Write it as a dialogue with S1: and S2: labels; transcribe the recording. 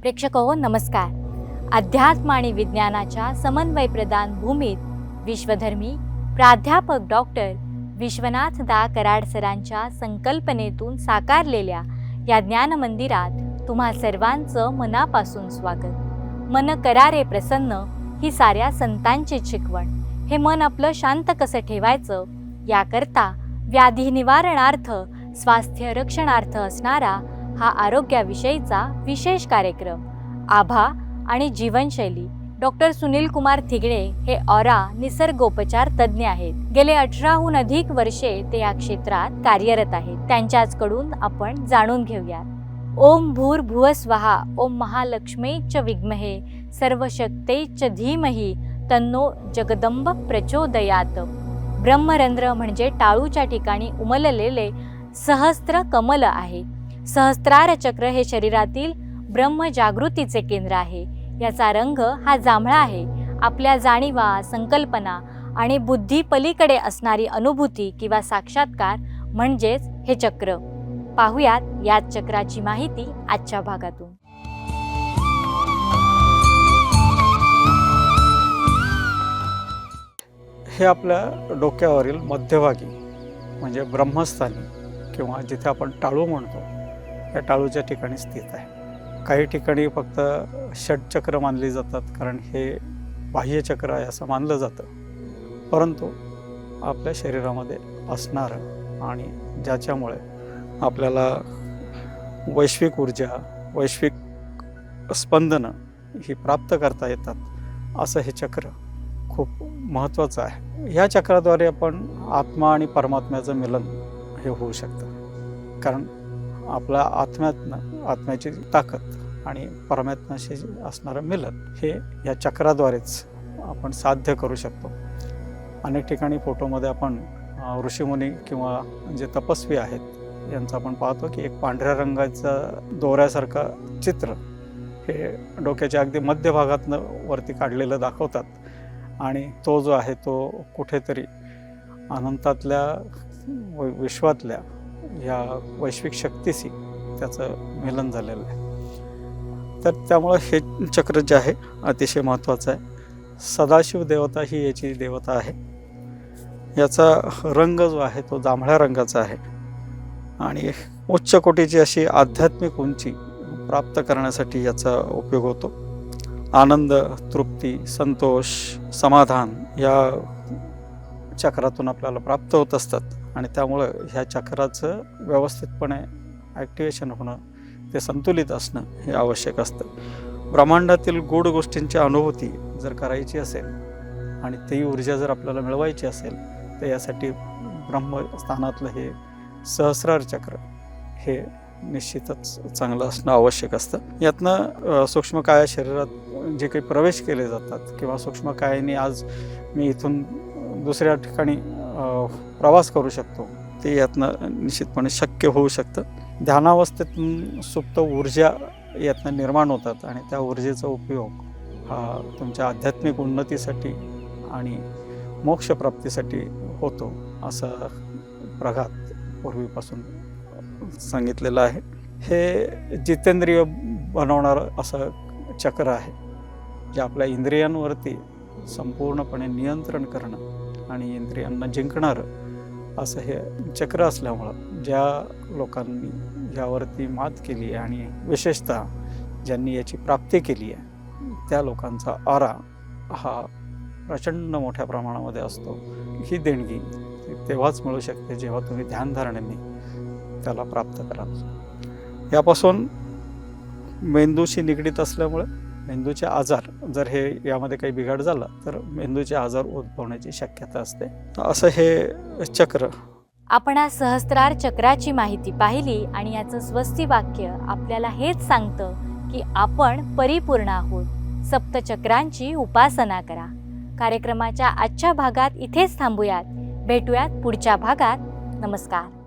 S1: प्रेक्षक हो नमस्कार. अध्यात्म आणि विज्ञानाच्या समन्वय प्रदान भूमीत विश्वधर्मी प्राध्यापक डॉक्टर विश्वनाथ दा कराड सरांच्या संकल्पनेतून साकारलेल्या या ज्ञान मंदिरात तुम्हा सर्वांचं मनापासून स्वागत. मन करारे प्रसन्न ही साऱ्या संतांची शिकवण हे मन आपलं शांत कसं ठेवायचं? याकरता व्याधी निवारणार्थ स्वास्थ्य रक्षणार्थ असणारा हा आरोग्याविषयीचा विशेष कार्यक्रम. आभा आणि जीवनशैली डॉक्टर सुनील कुमार थिगडे हे ऑरा निसर्गोपचार तज्ज्ञ आहेत. गेले अठराहून अधिक वर्षे ते या क्षेत्रात कार्यरत आहेत. त्यांच्याचकडून आपण जाणून घेऊयात. ओम भूर भुवस्वहा ओम महालक्ष्मी च विघ्महे सर्व शक्ते च धीमही तन्नो जगदंब प्रचोदयात. ब्रह्मरंध्र म्हणजे टाळूच्या ठिकाणी उमललेले सहस्त्र कमल आहे. सहस्त्रार चक्र हे शरीरातील ब्रह्मजागृतीचे केंद्र आहे. याचा रंग हा जांभळा आहे. आपल्या जाणीवा संकल्पना आणि बुद्धी पलीकडे असणारी अनुभूती किंवा साक्षात्कार म्हणजेच हे चक्र. पाहुयात याच चक्राची माहिती आजच्या भागातून.
S2: हे आपल्या डोक्यावरील मध्यभागी म्हणजे ब्रह्मस्थानी किंवा जिथे आपण टाळू म्हणतो या टाळूच्या ठिकाणी स्थित आहे. काही ठिकाणी फक्त षटचक्र मानली जातात कारण हे बाह्यचक्र आहे असं मानलं जातं. परंतु आपल्या शरीरामध्ये असणारं आणि ज्याच्यामुळे आपल्याला वैश्विक ऊर्जा वैश्विक स्पंदनं ही प्राप्त करता येतात असं हे चक्र खूप महत्त्वाचं आहे. ह्या चक्राद्वारे आपण आत्मा आणि परमात्म्याचं मिलन हे होऊ शकतं. कारण आपल्या आत्म्यातनं आत्म्याची ताकद आणि परमात्म्याशी असणारं मिलन हे या चक्राद्वारेच आपण साध्य करू शकतो. अनेक ठिकाणी फोटोमध्ये आपण ऋषीमुनी किंवा जे तपस्वी आहेत यांचं आपण पाहतो की एक पांढऱ्या रंगाचं दोऱ्यासारखं चित्र हे डोक्याच्या अगदी मध्यभागातनं वरती काढलेलं दाखवतात. आणि तो जो आहे तो कुठेतरी अनंतातल्या विश्वातल्या या वैश्विक शक्तीशी त्याचं मिलन झालेलं आहे. तर त्यामुळं हे चक्र जे आहे अतिशय महत्त्वाचं आहे. सदाशिव देवता ही याची देवता आहे. याचा रंग जो आहे तो जांभळ्या रंगाचा आहे. आणि उच्च कोटीची अशी आध्यात्मिक उंची प्राप्त करण्यासाठी याचा उपयोग होतो. आनंद तृप्ती संतोष समाधान या चक्रातून आपल्याला प्राप्त होत असतात. आणि त्यामुळं ह्या चक्राचं व्यवस्थितपणे ॲक्टिवेशन होणं ते संतुलित असणं हे आवश्यक असतं. ब्रह्मांडातील गूढ गोष्टींची अनुभूती जर करायची असेल आणि ती ऊर्जा जर आपल्याला मिळवायची असेल तर यासाठी ब्रह्मस्थानातलं हे सहस्रार चक्र हे निश्चितच चांगलं असणं आवश्यक असतं. यातनं सूक्ष्म सूक्ष्मकाया शरीरात जे काही प्रवेश केले जातात किंवा सूक्ष्मकायाने आज मी इथून दुसऱ्या ठिकाणी प्रवास करू शकतो. ते यातनं निश्चितपणे शक्य होऊ शकतं. ध्यानावस्थेतून सुप्त ऊर्जा यातनं निर्माण होतात आणि त्या ऊर्जेचा उपयोग हा तुमच्या आध्यात्मिक उन्नतीसाठी आणि मोक्षप्राप्तीसाठी होतो असं प्रघात पूर्वीपासून सांगितलेलं आहे. हे जितेंद्रिय बनवणारं असं चक्र आहे जे आपल्या इंद्रियांवरती संपूर्णपणे नियंत्रण करणं. आणि इंद्रियांना जिंकणारं असं हे चक्र असल्यामुळं ज्या लोकांनी यावरती मात केली आहे आणि विशेषतः ज्यांनी याची प्राप्ती केली आहे त्या लोकांचा आरा हा प्रचंड मोठ्या प्रमाणामध्ये असतो. ही देणगी तेव्हाच मिळू शकते जेव्हा तुम्ही ध्यानधारणेने त्याला प्राप्त कराल. यापासून मेंदूशी निगडीत असल्यामुळे मेंदूचे आजार जर हे यामध्ये काही बिघाड झाला तर मेंदूचे आजार उद्भवण्याची शक्यता असते. असं हे चक्र.
S1: आपण आज सहस्त्रार चक्राची माहिती पाहिली आणि याचं स्वस्ती वाक्य आपल्याला हेच सांगतं की आपण परिपूर्ण आहोत. सप्तचक्रांची उपासना करा. कार्यक्रमाच्या आजच्या भागात इथेच थांबूयात. भेटूयात पुढच्या भागात. नमस्कार.